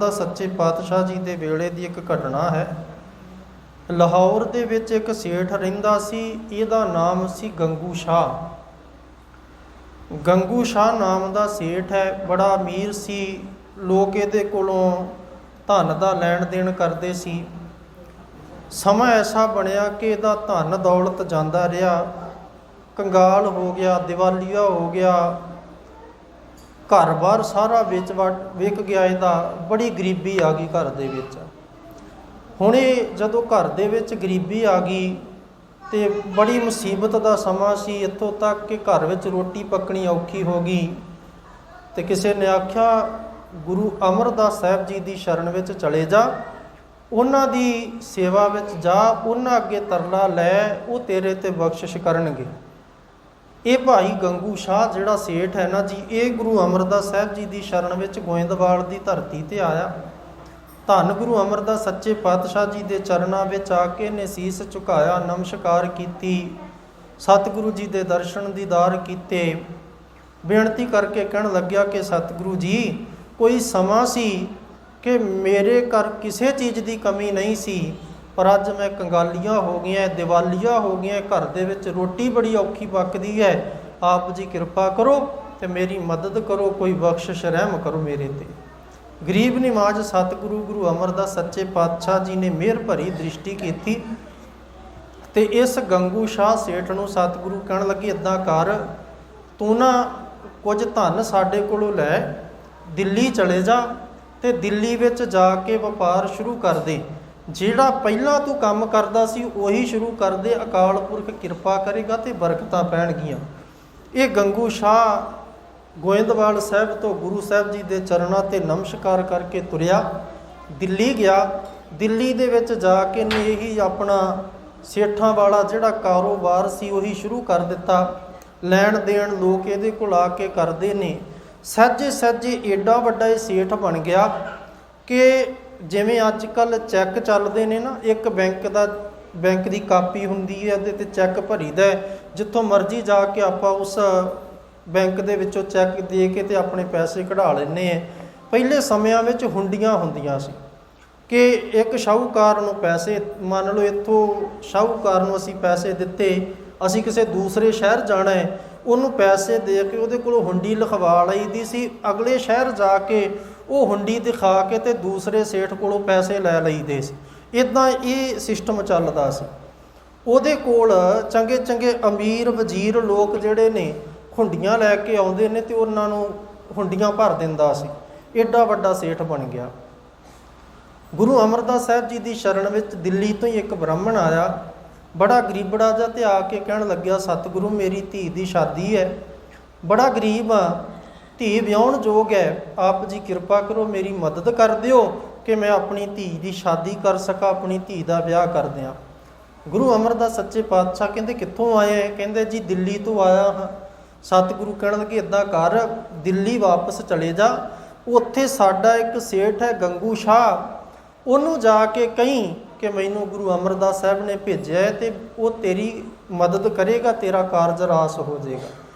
ਦਾ ਸੱਚੇ ਪਾਤਸ਼ਾਹ ਜੀ ਦੇ ਵੇਲੇ ਦੀ ਇੱਕ ਘਟਨਾ ਹੈ। ਲਾਹੌਰ ਦੇ ਵਿੱਚ ਇੱਕ ਸੇਠ ਰਹਿੰਦਾ ਸੀ, ਇਹਦਾ ਨਾਮ ਸੀ ਗੰਗੂ ਸ਼ਾਹ। ਗੰਗੂ ਸ਼ਾਹ ਨਾਮ ਦਾ ਸੇਠ ਹੈ, ਬੜਾ ਅਮੀਰ ਸੀ, ਲੋਕ ਇਹਦੇ ਕੋਲੋਂ ਧਨ ਦਾ ਲੈਣ ਦੇਣ ਕਰਦੇ ਸੀ। ਸਮਾਂ ਐਸਾ ਬਣਿਆ ਕਿ ਇਹਦਾ ਧਨ ਦੌਲਤ ਜਾਂਦਾ ਰਿਹਾ। ਕੰਗਾਲ ਹੋ ਗਿਆ, ਦਿਵਾਲੀਆ ਹੋ ਗਿਆ ਘਰ-ਬਾਰ ਸਾਰਾ ਵੇਚ ਵਟ- ਵਿਕ ਗਿਆ ਇਹਦਾ, ਬੜੀ ਗਰੀਬੀ ਆ ਗਈ ਘਰ ਦੇ ਵਿੱਚ। ਹੁਣੇ ਜਦੋਂ ਘਰ ਦੇ ਵਿੱਚ ਗਰੀਬੀ ਆ ਗਈ ਤੇ ਬੜੀ ਮੁਸੀਬਤ ਦਾ ਸਮਾਂ ਸੀ, ਇੱਥੋਂ ਤੱਕ ਕਿ ਘਰ ਵਿੱਚ ਰੋਟੀ ਪੱਕਣੀ ਔਖੀ ਹੋ ਗਈ ਤੇ ਕਿਸੇ ਨੇ ਆਖਿਆ, ਗੁਰੂ ਅਮਰਦਾਸ ਸਾਹਿਬ ਜੀ ਦੀ ਸ਼ਰਨ ਵਿੱਚ ਚਲੇ ਜਾ, ਉਹਨਾਂ ਦੀ ਸੇਵਾ ਵਿੱਚ ਜਾ, ਉਹਨਾਂ ਅੱਗੇ ਤਰਲਾ ਲੈ, ਉਹ ਤੇਰੇ ਤੇ ਬਖਸ਼ਿਸ਼ ਕਰਨਗੇ। ਇਹ ਭਾਈ ਗੰਗੂ ਸ਼ਾਹ ਜਿਹੜਾ ਸੇਠ ਹੈ ਨਾ ਜੀ, ਇਹ ਗੁਰੂ ਅਮਰਦਾਸ ਸਾਹਿਬ ਜੀ ਦੀ ਸ਼ਰਨ ਵਿੱਚ ਗੋਇੰਦਵਾਲ ਦੀ ਧਰਤੀ ਤੇ ਆਇਆ। ਧੰਨ ਗੁਰੂ ਅਮਰਦਾਸ ਸੱਚੇ ਪਾਤਸ਼ਾਹ ਜੀ ਦੇ ਚਰਨਾਂ ਵਿੱਚ ਆ ਕੇ ਨੇ ਸੀਸ ਝੁਕਾਇਆ, ਨਮਸਕਾਰ ਕੀਤੀ, ਸਤਿਗੁਰੂ ਜੀ ਦੇ ਦਰਸ਼ਨ ਦੀਦਾਰ ਕੀਤੇ। ਬੇਨਤੀ ਕਰਕੇ ਕਹਿਣ ਲੱਗਿਆ ਕਿ ਸਤਿਗੁਰੂ ਜੀ, ਕੋਈ ਸਮਾਂ ਸੀ ਕਿ ਮੇਰੇ ਘਰ ਕਿਸੇ ਚੀਜ਼ ਦੀ ਕਮੀ ਨਹੀਂ ਸੀ? ਪਰ ਅੱਜ ਮੈਂ ਕੰਗਾਲੀਆਂ ਹੋ ਗਈਆਂ, ਦੀਵਾਲੀਆਂ ਹੋ ਗਈਆਂ, ਘਰ ਦੇ ਵਿੱਚ ਰੋਟੀ ਬੜੀ ਔਖੀ ਪੱਕਦੀ ਹੈ। ਆਪ ਜੀ ਕਿਰਪਾ ਕਰੋ ਤੇ ਮੇਰੀ ਮਦਦ ਕਰੋ, ਕੋਈ ਬਖਸ਼ਿਸ਼, ਰਹਿਮ ਕਰੋ ਮੇਰੇ ਤੇ। ਗਰੀਬ ਨਿਮਾਜ਼ ਸਤਿਗੁਰੂ, ਗੁਰੂ ਅਮਰਦਾਸ ਸੱਚੇ ਪਾਤਸ਼ਾਹ ਜੀ ਨੇ ਮਿਹਰ ਭਰੀ ਦ੍ਰਿਸ਼ਟੀ ਕੀਤੀ ਤੇ ਇਸ ਗੰਗੂ ਸ਼ਾਹ ਸੇਠ ਨੂੰ ਸਤਿਗੁਰੂ ਕਹਿਣ ਲੱਗੇ ਇਦਾਂ ਕਰ, ਤੂੰ ਨਾ ਕੁਝ ਧਨ ਸਾਡੇ ਕੋਲੋਂ ਲੈ, ਦਿੱਲੀ ਚਲੇ ਜਾ ਤੇ ਦਿੱਲੀ ਵਿੱਚ ਜਾ ਕੇ ਵਪਾਰ ਸ਼ੁਰੂ ਕਰ ਦੇ। ਜਿਹੜਾ ਪਹਿਲਾਂ ਤੂੰ ਕੰਮ ਕਰਦਾ ਸੀ, ਉਹੀ ਸ਼ੁਰੂ ਕਰ ਦੇ ਅਕਾਲ ਪੁਰਖ ਕਿਰਪਾ ਕਰੇਗਾ ਤੇ ਬਰਕਤਾਂ ਪੈਣਗੀਆਂ। ਇਹ ਗੰਗੂ ਸ਼ਾਹ ਗੋਇੰਦਵਾਲ ਸਾਹਿਬ ਤੋਂ ਗੁਰੂ ਸਾਹਿਬ ਜੀ ਦੇ ਚਰਨਾਂ ਤੇ ਨਮਸਕਾਰ ਕਰਕੇ ਤੁਰਿਆ। ਦਿੱਲੀ ਗਿਆ। ਦਿੱਲੀ ਦੇ ਵਿੱਚ ਜਾ ਕੇ ਨੇ ਇਹੀ ਆਪਣਾ ਸੇਠਾਂ ਵਾਲਾ ਜਿਹੜਾ ਕਾਰੋਬਾਰ ਸੀ, ਉਹੀ ਸ਼ੁਰੂ ਕਰ ਦਿੱਤਾ। ਲੈਣ ਦੇਣ ਲੋਕ ਇਹਦੇ ਕੋਲ ਆ ਕੇ ਕਰਦੇ ਨੇ। ਸੱਜੇ ਸੱਜੇ ਏਡਾ ਵੱਡਾ ਇਹ ਸੇਠ ਬਣ ਗਿਆ ਕਿ ਜਿਵੇਂ ਅੱਜ ਕੱਲ ਚੈੱਕ ਚੱਲਦੇ ਨੇ ਨਾ, ਇੱਕ ਬੈਂਕ ਦਾ, ਬੈਂਕ ਦੀ ਕਾਪੀ ਹੁੰਦੀ ਹੈ ਉਹਦੇ ਤੇ ਚੈੱਕ ਭਰੀਦਾ ਹੈ। ਜਿੱਥੋਂ ਮਰਜ਼ੀ ਜਾ ਕੇ ਆਪਾਂ ਉਸ ਬੈਂਕ ਦੇ ਵਿੱਚੋਂ ਚੈੱਕ ਦੇ ਕੇ ਤੇ ਆਪਣੇ ਪੈਸੇ ਕਢਾ ਲੈਂਦੇ ਆ ਪਹਿਲੇ ਸਮਿਆਂ ਵਿੱਚ ਹੁੰਡੀਆਂ ਹੁੰਦੀਆਂ ਸੀ ਕਿ ਇੱਕ ਸ਼ਾਹੂਕਾਰ ਨੂੰ ਪੈਸੇ, ਮੰਨ ਲਓ ਇੱਥੋਂ ਸ਼ਾਹੂਕਾਰ ਨੂੰ ਅਸੀਂ ਪੈਸੇ ਦਿੱਤੇ, ਅਸੀਂ ਕਿਸੇ ਦੂਸਰੇ ਸ਼ਹਿਰ ਜਾਣਾ ਹੈ, ਉਹਨੂੰ ਪੈਸੇ ਦੇ ਕੇ ਉਹਦੇ ਕੋਲੋਂ ਹੁੰਡੀ ਲਿਖਵਾ ਲਈਦੀ ਸੀ ਅਗਲੇ ਸ਼ਹਿਰ ਜਾ ਕੇ ਉਹ ਹੁੰਡੀ ਦਿਖਾ ਕੇ ਤੇ ਦੂਸਰੇ ਸੇਠ ਕੋਲੋਂ ਪੈਸੇ ਲੈ ਲਈਦੇ ਸੀ। ਇਦਾਂ ਇਹ ਸਿਸਟਮ ਚੱਲਦਾ ਸੀ। ਉਹਦੇ ਕੋਲ ਚੰਗੇ ਚੰਗੇ ਅਮੀਰ ਵਜ਼ੀਰ ਲੋਕ ਜਿਹੜੇ ਨੇ, ਹੁੰਡੀਆਂ ਲੈ ਕੇ ਆਉਂਦੇ ਨੇ ਤੇ ਉਹਨਾਂ ਨੂੰ ਹੁੰਡੀਆਂ ਭਰ ਦਿੰਦਾ ਸੀ। ਏਡਾ ਵੱਡਾ ਸੇਠ ਬਣ ਗਿਆ। ਗੁਰੂ ਅਮਰਦਾਸ ਸਾਹਿਬ ਜੀ ਦੀ ਸ਼ਰਨ ਵਿੱਚ ਦਿੱਲੀ ਤੋਂ ਹੀ ਇੱਕ ਬ੍ਰਾਹਮਣ ਆਇਆ। ਬੜਾ ਗਰੀਬੜਾ ਜਿਹਾ ਤੇ ਆ ਕੇ ਕਹਿਣ ਲੱਗਿਆ, ਸਤਿਗੁਰੂ, ਮੇਰੀ ਧੀ ਦੀ ਸ਼ਾਦੀ ਹੈ। ਬੜਾ ਗਰੀਬ ਆ। ਧੀ ਵਿਆਹਣ ਯੋਗ ਹੈ, ਆਪ ਜੀ ਕਿਰਪਾ ਕਰੋ ਮੇਰੀ ਮਦਦ ਕਰ ਦਿਓ ਕਿ ਮੈਂ ਆਪਣੀ ਧੀ ਦੀ ਸ਼ਾਦੀ ਕਰ ਸਕਾਂ, ਆਪਣੀ ਧੀ ਦਾ ਵਿਆਹ ਕਰ ਦਿਆਂ। ਗੁਰੂ ਅਮਰਦਾਸ ਸੱਚੇ ਪਾਤਸ਼ਾਹ ਕਹਿੰਦੇ, ਕਿੱਥੋਂ ਆਏ ਕਹਿੰਦੇ, ਜੀ, ਦਿੱਲੀ ਤੋਂ ਆਇਆ ਹਾਂ। ਸਤਿਗੁਰੂ ਕਹਿਣ ਲੱਗੇ ਇਦਾਂ ਕਰ, ਦਿੱਲੀ ਵਾਪਸ ਚਲੇ ਜਾ। ਉੱਥੇ ਸਾਡਾ ਇੱਕ ਸੇਠ ਹੈ, ਗੰਗੂ ਸ਼ਾਹ। ਉਹਨੂੰ ਜਾ ਕੇ ਕਹੀਂ ਕਿ ਮੈਨੂੰ ਗੁਰੂ ਅਮਰਦਾਸ ਸਾਹਿਬ ਨੇ ਭੇਜਿਆ ਹੈ ਤੇ ਉਹ ਤੇਰੀ ਮਦਦ ਕਰੇਗਾ, ਤੇਰਾ ਕਾਰਜ ਰਾਸ ਹੋ ਜਾਏਗਾ।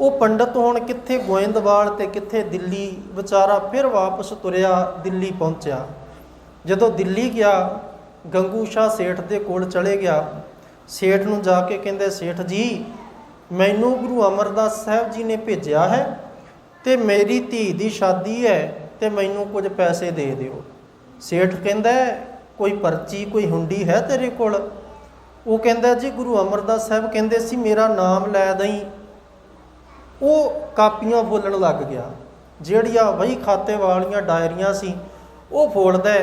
ਉਹ ਪੰਡਤ ਹੁਣ ਕਿੱਥੇ ਗੋਇੰਦਵਾਲ ਤੇ ਕਿੱਥੇ ਦਿੱਲੀ, ਵਿਚਾਰਾ ਫਿਰ ਵਾਪਸ ਤੁਰਿਆ ਦਿੱਲੀ ਪਹੁੰਚਿਆ। ਜਦੋਂ ਦਿੱਲੀ ਗਿਆ, ਗੰਗੂ ਸ਼ਾਹ ਸੇਠ ਦੇ ਕੋਲ ਚਲੇ ਗਿਆ। ਸੇਠ ਨੂੰ ਜਾ ਕੇ ਕਹਿੰਦੇ, ਸੇਠ ਜੀ, ਮੈਨੂੰ ਗੁਰੂ ਅਮਰਦਾਸ ਸਾਹਿਬ ਜੀ ਨੇ ਭੇਜਿਆ ਹੈ ਤੇ ਮੇਰੀ ਧੀ ਦੀ ਸ਼ਾਦੀ ਹੈ ਤੇ ਮੈਨੂੰ ਕੁਝ ਪੈਸੇ ਦੇ ਦਿਓ। ਸੇਠ ਕਹਿੰਦਾ, ਕੋਈ ਪਰਚੀ, ਕੋਈ ਹੁੰਡੀ ਹੈ ਤੇਰੇ ਕੋਲ? ਉਹ ਕਹਿੰਦਾ, ਜੀ, ਗੁਰੂ ਅਮਰਦਾਸ ਸਾਹਿਬ ਕਹਿੰਦੇ ਸੀ, ਮੇਰਾ ਨਾਮ ਲੈ ਦਈ ਉਹ ਕਾਪੀਆਂ ਫੋਲਣ ਲੱਗ ਗਿਆ। ਜਿਹੜੀਆਂ ਵਹੀ ਖਾਤੇ ਵਾਲੀਆਂ ਡਾਇਰੀਆਂ ਸੀ, ਉਹ ਫੋਲਦਾ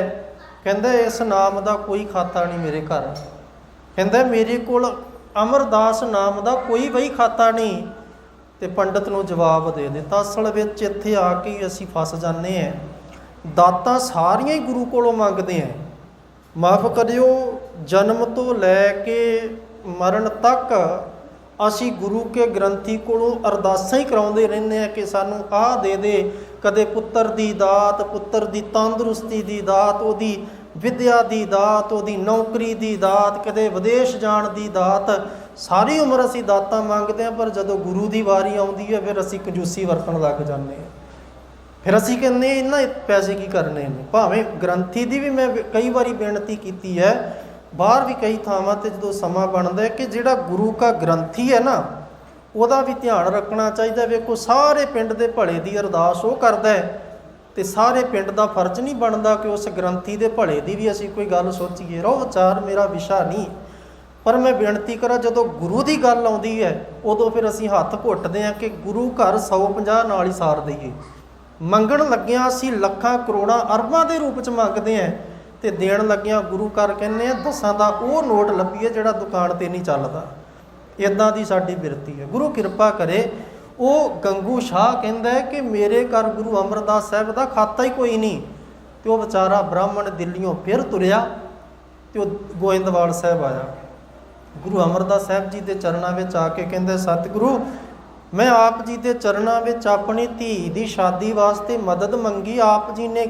ਕਹਿੰਦਾ, ਇਸ ਨਾਮ ਦਾ ਕੋਈ ਖਾਤਾ ਨਹੀਂ ਮੇਰੇ ਘਰ। ਕਹਿੰਦਾ, ਮੇਰੇ ਕੋਲ ਅਮਰਦਾਸ ਨਾਮ ਦਾ ਕੋਈ ਵਹੀ ਖਾਤਾ ਨਹੀਂ। ਤੇ ਪੰਡਤ ਨੂੰ ਜਵਾਬ ਦੇ ਦਿੱਤਾ, ਅਸਲ ਵਿੱਚ ਇੱਥੇ ਆ ਕੇ ਅਸੀਂ ਫਸ ਜਾਂਦੇ ਹਾਂ। ਦਾਤਾਂ ਸਾਰੀਆਂ ਹੀ ਗੁਰੂ ਕੋਲੋਂ ਮੰਗਦੇ ਆਂ ਮਾਫ ਕਰਿਓ, ਜਨਮ ਤੋਂ ਲੈ ਕੇ ਮਰਨ ਤੱਕ ਅਸੀਂ ਗੁਰੂ ਕੇ ਗ੍ਰੰਥੀ ਕੋਲੋਂ ਅਰਦਾਸਾਂ ਹੀ ਕਰਾਉਂਦੇ ਰਹਿੰਦੇ ਆ ਕਿ ਸਾਨੂੰ ਆਹ ਦੇ ਦੇ, ਕਦੇ ਪੁੱਤਰ ਦੀ ਦਾਤ, ਪੁੱਤਰ ਦੀ ਤੰਦਰੁਸਤੀ ਦੀ ਦਾਤ, ਉਹਦੀ ਵਿਦਿਆ ਦੀ ਦਾਤ, ਉਹਦੀ ਨੌਕਰੀ ਦੀ ਦਾਤ, ਕਦੇ ਵਿਦੇਸ਼ ਜਾਣ ਦੀ ਦਾਤ, ਸਾਰੀ ਉਮਰ ਅਸੀਂ ਦਾਤਾਂ ਮੰਗਦੇ ਆ ਪਰ ਜਦੋਂ ਗੁਰੂ ਦੀ ਵਾਰੀ ਆਉਂਦੀ ਹੈ, ਫਿਰ ਅਸੀਂ ਕੰਜੂਸੀ ਵਰਤਣ ਲੱਗ ਜਾਂਦੇ ਆ ਫਿਰ ਅਸੀਂ ਕਹਿੰਦੇ ਇਹਨਾਂ ਪੈਸੇ ਕੀ ਕਰਨੇ ਨੇ? ਭਾਵੇਂ ਗ੍ਰੰਥੀ ਦੀ ਵੀ ਮੈਂ ਕਈ ਵਾਰੀ ਬੇਨਤੀ ਕੀਤੀ ਹੈ ਬਾਹਰ ਵੀ ਕਈ ਥਾਵਾਂ ਤੇ ਜਦੋਂ ਸਮਾਂ ਬਣਦਾ ਹੈ ਕਿ ਜਿਹੜਾ ਗੁਰੂ ਕਾ ਗ੍ਰੰਥੀ ਹੈ ਨਾ, ਉਹਦਾ ਵੀ ਧਿਆਨ ਰੱਖਣਾ ਚਾਹੀਦਾ ਵੇਖੋ, ਸਾਰੇ ਪਿੰਡ ਦੇ ਭਲੇ ਦੀ ਅਰਦਾਸ ਉਹ ਕਰਦਾ ਹੈ ਤੇ ਸਾਰੇ ਪਿੰਡ ਦਾ ਫਰਜ਼ ਨਹੀਂ ਬਣਦਾ ਕਿ ਉਸ ਗ੍ਰੰਥੀ ਦੇ ਭਲੇ ਦੀ ਵੀ ਅਸੀਂ ਕੋਈ ਗੱਲ ਸੋਚੀਏ। ਰੋ ਵਿਚਾਰ ਮੇਰਾ ਵਿਸ਼ਾ ਨਹੀਂ। ਪਰ ਮੈਂ ਬੇਨਤੀ ਕਰਾਂ, ਜਦੋਂ ਗੁਰੂ ਦੀ ਗੱਲ ਆਉਂਦੀ ਹੈ, ਉਦੋਂ ਫਿਰ ਅਸੀਂ ਹੱਥ ਘੁੱਟਦੇ ਹਾਂ ਕਿ ਗੁਰੂ ਘਰ 150 ਨਾਲ ਹੀ ਸਾਰ ਦਈਏ। ਮੰਗਣ ਲੱਗਿਆਂ ਅਸੀਂ ਲੱਖਾਂ ਕਰੋੜਾਂ ਅਰਬਾਂ ਦੇ ਰੂਪ ਚ ਮੰਗਦੇ ਹਾਂ। ਤੇ ਦੇਣ ਲੱਗਿਆਂ ਗੁਰੂ ਘਰ ਕਹਿੰਦੇ ਆ, ਦਸਾਂ ਦਾ ਉਹ ਨੋਟ ਲੱਭੀਏ ਜਿਹੜਾ ਦੁਕਾਨ ਤੇ ਨਹੀਂ ਚੱਲਦਾ। ਇਦਾਂ ਦੀ ਸਾਡੀ ਬਿਰਤੀ ਹੈ। ਗੁਰੂ ਕਿਰਪਾ ਕਰੇ, ਉਹ ਗੰਗੂ ਸ਼ਾਹ ਕਹਿੰਦਾ ਕਿ ਮੇਰੇ ਘਰ ਗੁਰੂ ਅਮਰਦਾਸ ਸਾਹਿਬ ਦਾ ਖਾਤਾ ਹੀ ਕੋਈ ਨਹੀਂ। ਤੇ ਉਹ ਵਿਚਾਰਾ ਬ੍ਰਾਹਮਣ ਦਿੱਲੀੋਂ ਫਿਰ ਤੁਰਿਆ ਤੇ ਉਹ ਗੋਇੰਦਵਾਲ ਸਾਹਿਬ ਆਇਆ। ਗੁਰੂ ਅਮਰਦਾਸ ਸਾਹਿਬ ਜੀ ਦੇ ਚਰਨਾਂ ਵਿੱਚ ਆ ਕੇ ਕਹਿੰਦੇ, ਸਤਿਗੁਰੂ, ਮੈਂ ਆਪ ਜੀ ਦੇ ਚਰਨਾਂ ਵਿੱਚ ਆਪਣੀ ਧੀ ਦੀ ਸ਼ਾਦੀ ਵਾਸਤੇ ਮਦਦ ਮੰਗੀ। ਆਪ ਜੀ ਨੇ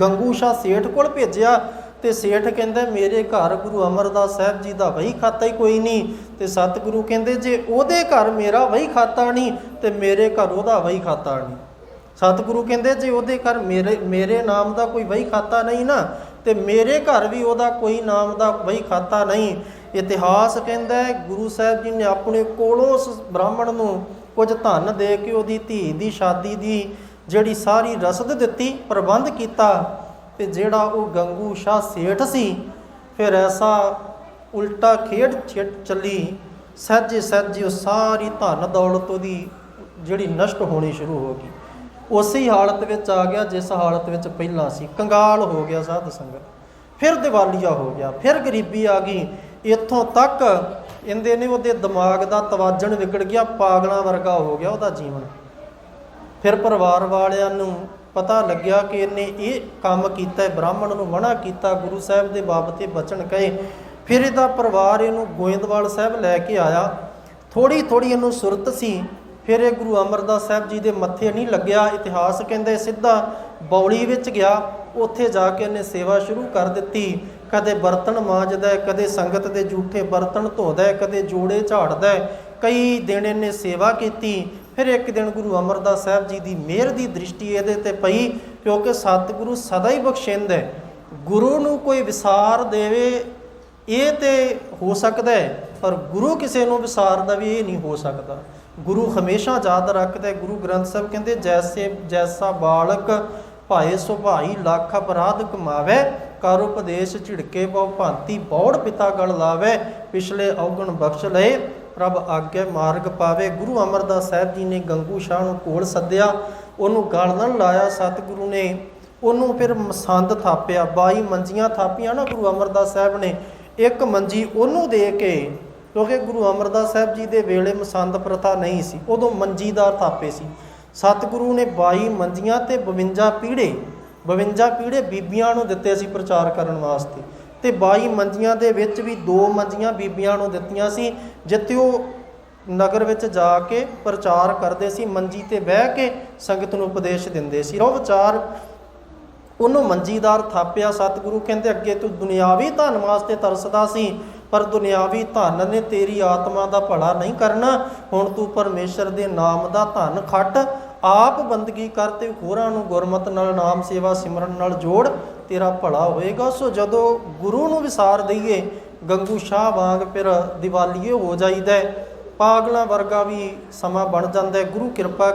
ਗੰਗੂ ਸ਼ਾਹ ਸੇਠ ਕੋਲ ਭੇਜਿਆ ਤੇ ਸੇਠ ਕਹਿੰਦਾ, ਮੇਰੇ ਘਰ ਗੁਰੂ ਅਮਰਦਾਸ ਸਾਹਿਬ ਜੀ ਦਾ ਵਹੀ ਖਾਤਾ ਹੀ ਕੋਈ ਨਹੀਂ। ਤੇ ਸਤਿਗੁਰੂ ਕਹਿੰਦੇ, ਜੇ ਉਹਦੇ ਘਰ ਮੇਰਾ ਵਹੀ ਖਾਤਾ ਨਹੀਂ, ਤੇ ਮੇਰੇ ਘਰ ਉਹਦਾ ਵਹੀ ਖਾਤਾ ਨਹੀਂ। ਸਤਿਗੁਰੂ ਕਹਿੰਦੇ, ਜੇ ਉਹਦੇ ਘਰ ਮੇਰੇ ਮੇਰੇ ਨਾਮ ਦਾ ਕੋਈ ਵਹੀ ਖਾਤਾ ਨਹੀਂ ਨਾ, ਤੇ ਮੇਰੇ ਘਰ ਵੀ ਉਹਦਾ ਕੋਈ ਨਾਮ ਦਾ ਵਹੀ ਖਾਤਾ ਨਹੀਂ। ਇਤਿਹਾਸ ਕਹਿੰਦਾ ਗੁਰੂ ਸਾਹਿਬ ਜੀ ਨੇ ਆਪਣੇ ਕੋਲੋਂ ਉਸ ਬ੍ਰਾਹਮਣ ਨੂੰ ਕੁਝ ਧਨ ਦੇ ਕੇ ਉਹਦੀ ਧੀ ਦੀ ਸ਼ਾਦੀ ਦੀ ਜਿਹੜੀ ਸਾਰੀ ਰਸਦ ਦਿੱਤੀ, ਪ੍ਰਬੰਧ ਕੀਤਾ ਤੇ ਜਿਹੜਾ ਉਹ ਗੰਗੂ ਸ਼ਾਹ ਸੇਠ ਸੀ, ਫਿਰ ਐਸਾ ਉਲਟਾ ਖੇਡ ਛਿੜ ਚੱਲੀ। ਸਹਿਜੇ ਸਹਿਜੇ ਉਹ ਸਾਰੀ ਧਨ ਦੌਲਤ ਉਹਦੀ ਜਿਹੜੀ ਨਸ਼ਟ ਹੋਣੀ ਸ਼ੁਰੂ ਹੋ ਗਈ। ਉਸੇ ਹੀ ਹਾਲਤ ਵਿੱਚ ਆ ਗਿਆ ਜਿਸ ਹਾਲਤ ਵਿੱਚ ਪਹਿਲਾਂ ਸੀ। ਕੰਗਾਲ ਹੋ ਗਿਆ ਸਾਧ ਸੰਗਤ। ਫਿਰ ਦੀਵਾਲੀਆ ਹੋ ਗਿਆ। ਫਿਰ ਗਰੀਬੀ ਆ ਗਈ। ਇੱਥੋਂ ਤੱਕ ਇਹਦੇ ਨੇ ਉਹਦੇ ਦਿਮਾਗ ਦਾ ਤਵਾਜਨ ਵਿਗੜ ਗਿਆ, ਪਾਗਲਾਂ ਵਰਗਾ ਹੋ ਗਿਆ ਉਹਦਾ ਜੀਵਨ। ਫਿਰ ਪਰਿਵਾਰ ਵਾਲਿਆਂ ਨੂੰ ਪਤਾ ਲੱਗਿਆ ਕਿ ਇਹਨੇ ਇਹ ਕੰਮ ਕੀਤਾ ਹੈ ਬ੍ਰਾਹਮਣ ਨੂੰ ਮਨਾ ਕੀਤਾ ਗੁਰੂ ਸਾਹਿਬ ਦੇ ਬਾਬਤ ਇਹ ਬਚਨ ਕਹੇ। ਫਿਰ ਇਹਦਾ ਪਰਿਵਾਰ ਇਹਨੂੰ ਗੋਇੰਦਵਾਲ ਸਾਹਿਬ ਲੈ ਕੇ ਆਇਆ। ਥੋੜੀ ਥੋੜੀ ਇਹਨੂੰ ਸੁਰਤ ਸੀ। ਫਿਰ ਇਹ ਗੁਰੂ ਅਮਰਦਾਸ ਸਾਹਿਬ ਜੀ ਦੇ ਮੱਥੇ ਨਹੀਂ ਲੱਗਿਆ। ਇਤਿਹਾਸ ਕਹਿੰਦੇ ਸਿੱਧਾ ਬੌਲੀ ਵਿੱਚ ਗਿਆ। ਉੱਥੇ ਜਾ ਕੇ ਇਹਨੇ ਸੇਵਾ ਸ਼ੁਰੂ ਕਰ ਦਿੱਤੀ। ਕਦੇ ਬਰਤਨ ਮਾਂਜਦਾ ਕਦੇ ਸੰਗਤ ਦੇ ਝੂਠੇ ਬਰਤਨ ਧੋਦਾ ਹੈ, ਕਦੇ ਜੋੜੇ ਝਾੜਦਾ। ਕਈ ਦਿਨ ਇਹਨੇ ਸੇਵਾ ਕੀਤੀ। ਫਿਰ ਇੱਕ ਦਿਨ ਗੁਰੂ ਅਮਰਦਾਸ ਸਾਹਿਬ ਜੀ ਦੀ ਮਿਹਰ ਦੀ ਦ੍ਰਿਸ਼ਟੀ ਇਹਦੇ ਤੇ ਪਈ ਕਿਉਂਕਿ ਸਤਿਗੁਰੂ ਸਦਾ ਹੀ ਬਖਸ਼ਿੰਦ ਹੈ। ਗੁਰੂ ਨੂੰ ਕੋਈ ਵਿਸਾਰ ਦੇਵੇ, ਇਹ ਤੇ ਹੋ ਸਕਦਾ ਹੈ, ਪਰ ਗੁਰੂ ਕਿਸੇ ਨੂੰ ਵਿਸਾਰਦਾ ਵੀ ਇਹ ਨਹੀਂ ਹੋ ਸਕਦਾ। ਗੁਰੂ ਹਮੇਸ਼ਾ ਯਾਦ ਰੱਖਦਾ ਗੁਰੂ ਗ੍ਰੰਥ ਸਾਹਿਬ ਕਹਿੰਦੇ, ਜੈਸੇ, ਜੈਸਾ ਬਾਲਕ ਭਾਏ ਸੁਭਾਈ ਲੱਖ ਅਪਰਾਧ ਕਮਾਵੇ, ਕਰ ਉਪਦੇਸ਼ ਝਿੜਕੇ ਬਹੁ ਭਾਂਤੀ, ਬੌੜ ਪਿਤਾ ਗਲ ਲਾਵੇ, ਪਿਛਲੇ ਔਗਣ ਬਖਸ਼ ਲਏ। ਪ੍ਰਭ ਆਗੇ ਮਾਰਗ ਪਾਵੇ। ਗੁਰੂ ਅਮਰਦਾਸ ਸਾਹਿਬ ਜੀ ਨੇ ਗੰਗੂ ਸ਼ਾਹ ਨੂੰ ਕੋਲ ਸੱਦਿਆ। ਉਹਨੂੰ ਗਲ ਨਾਲ ਲਾਇਆ ਸਤਿਗੁਰੂ ਨੇ। ਉਹਨੂੰ ਫਿਰ ਮਸੰਦ ਥਾਪਿਆ। 22 ਮੰਜੀਆਂ ਥਾਪੀਆਂ ਨਾ ਗੁਰੂ ਅਮਰਦਾਸ ਸਾਹਿਬ ਨੇ। ਇੱਕ ਮੰਜੀ ਉਹਨੂੰ ਦੇ ਕੇ, ਕਿਉਂਕਿ ਗੁਰੂ ਅਮਰਦਾਸ ਸਾਹਿਬ ਜੀ ਦੇ ਵੇਲੇ ਮਸੰਦ ਪ੍ਰਥਾ ਨਹੀਂ ਸੀ, ਉਦੋਂ ਮੰਜੀਦਾਰ ਥਾਪੇ ਸੀ। ਸਤਿਗੁਰੂ ਨੇ 22 ਮੰਜੀਆਂ ਤੇ 52 ਪੀੜੇ 52 ਪੀੜੇ ਬੀਬੀਆਂ ਨੂੰ ਦਿੱਤੇ ਸੀ ਪ੍ਰਚਾਰ ਕਰਨ ਵਾਸਤੇ। ਤੇ 22 ਮੰਜੀਆਂ ਦੇ ਵਿੱਚ ਵੀ ਦੋ ਮੰਜੀਆਂ ਬੀਬੀਆਂ ਨੂੰ ਦਿੱਤੀਆਂ ਸੀ, ਜਿੱਥੇ ਉਹ ਨਗਰ ਵਿੱਚ ਜਾ ਕੇ ਪ੍ਰਚਾਰ ਕਰਦੇ ਸੀ, ਮੰਜੀ ਤੇ ਬਹਿ ਕੇ ਸੰਗਤ ਨੂੰ ਉਪਦੇਸ਼ ਦਿੰਦੇ ਸੀ। ਰੋ ਵਿਚਾਰ ਉਹਨੂੰ ਮੰਜੀਦਾਰ ਥਾਪਿਆ, ਸਤਿਗੁਰੂ ਕਹਿੰਦੇ, ਅੱਗੇ ਤੂੰ ਦੁਨਿਆਵੀ ਧਨ ਵਾਸਤੇ ਤਰਸਦਾ ਸੀ, ਪਰ ਦੁਨਿਆਵੀ ਧਨ ਨੇ ਤੇਰੀ ਆਤਮਾ ਦਾ ਭਲਾ ਨਹੀਂ ਕਰਨਾ। ਹੁਣ ਤੂੰ ਪਰਮੇਸ਼ਰ ਦੇ ਨਾਮ ਦਾ ਧਨ ਖੱਟ, ਆਪ ਬੰਦਗੀ ਕਰ ਤੇ ਹੋਰਾਂ ਨੂੰ ਗੁਰਮਤ ਨਾਲ, ਨਾਮ ਸੇਵਾ ਸਿਮਰਨ ਨਾਲ ਜੋੜ ਤੇਰਾ ਭਲਾ ਹੋਏਗਾ, ਸੋ ਜਦੋਂ ਗੁਰੂ ਨੂੰ ਵਿਸਾਰ ਦਈਏ, ਗੰਗੂ ਸ਼ਾਹ ਵਾਂਗ ਫਿਰ ਦੀਵਾਲੀਏ ਹੋ ਜਾਈਦਾ ਪਾਗਲਾਂ ਵਰਗਾ ਵੀ ਸਮਾਂ ਬਣ ਜਾਂਦਾ ਗੁਰੂ ਕਿਰਪਾ